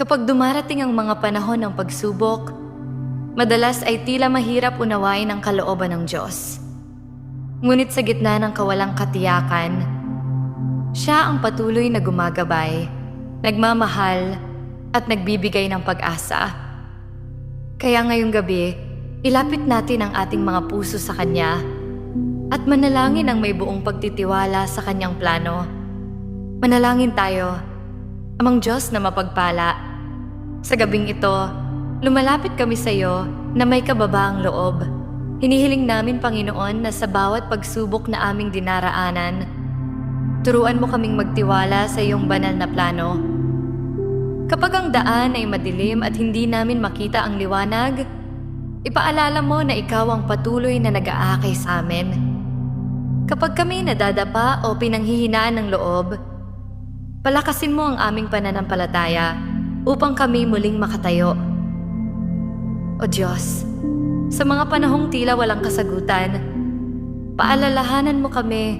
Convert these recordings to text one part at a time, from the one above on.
Kapag dumarating ang mga panahon ng pagsubok, madalas ay tila mahirap unawain ang kalooban ng Diyos. Ngunit sa gitna ng kawalang katiyakan, siya ang patuloy na gumagabay, nagmamahal, at nagbibigay ng pag-asa. Kaya ngayong gabi, ilapit natin ang ating mga puso sa Kanya at manalangin ang may buong pagtitiwala sa Kanyang plano. Manalangin tayo, Amang Diyos na mapagpala. Sa gabing ito, lumalapit kami sa iyo na may kababaang loob. Hinihiling namin, Panginoon, na sa bawat pagsubok na aming dinaraanan, turuan mo kaming magtiwala sa iyong banal na plano. Kapag ang daan ay madilim at hindi namin makita ang liwanag, ipaalala mo na ikaw ang patuloy na nag-aakay sa amin. Kapag kami nadadapa o pinanghihinaan ng loob, palakasin mo ang aming pananampalataya upang kami muling makatayo. O Diyos, sa mga panahong tila walang kasagutan, paalalahanan mo kami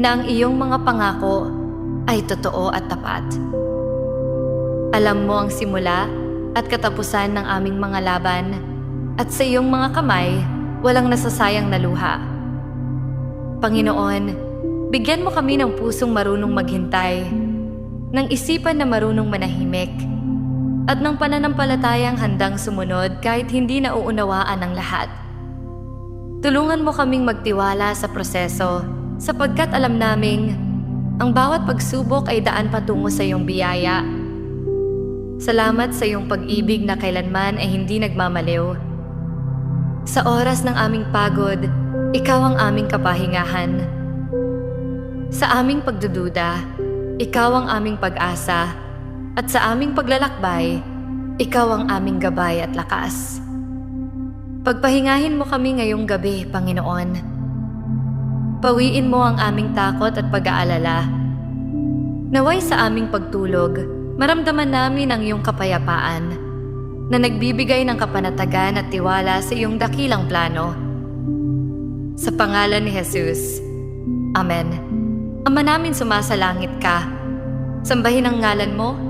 na ang iyong mga pangako ay totoo at tapat. Alam mo ang simula at katapusan ng aming mga laban at sa iyong mga kamay walang nasasayang na luha. Panginoon, bigyan mo kami ng pusong marunong maghintay, ng isipan na marunong manahimik, at ng pananampalatayang handang sumunod kahit hindi nauunawaan ng lahat. Tulungan mo kaming magtiwala sa proseso sapagkat alam naming ang bawat pagsubok ay daan patungo sa iyong biyaya. Salamat sa iyong pag-ibig na kailanman ay hindi nagmamaliw. Sa oras ng aming pagod, ikaw ang aming kapahingahan. Sa aming pagdududa, ikaw ang aming pag-asa. At sa aming paglalakbay, ikaw ang aming gabay at lakas. Pagpahingahin mo kami ngayong gabi, Panginoon. Pawiin mo ang aming takot at pag-aalala. Naway sa aming pagtulog, maramdaman namin ang iyong kapayapaan na nagbibigay ng kapanatagan at tiwala sa iyong dakilang plano. Sa pangalan ni Jesus. Amen. Ama namin sumasalangit ka. Sambahin ang ngalan mo.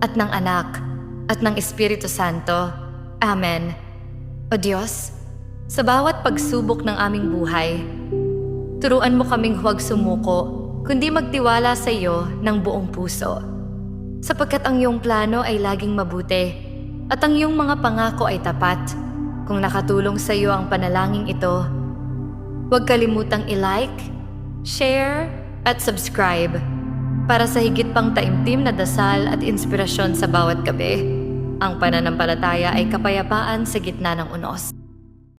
at ng Anak, at ng Espiritu Santo. Amen. O Diyos, sa bawat pagsubok ng aming buhay, turuan mo kaming huwag sumuko, kundi magtiwala sa iyo ng buong puso. Sapagkat ang iyong plano ay laging mabuti, at ang iyong mga pangako ay tapat. Kung nakatulong sa iyo ang panalangin ito, huwag kalimutang i-like, share, at subscribe para sa higit pang taimtim na dasal at inspirasyon sa bawat gabi. Ang pananampalataya ay kapayapaan sa gitna ng unos.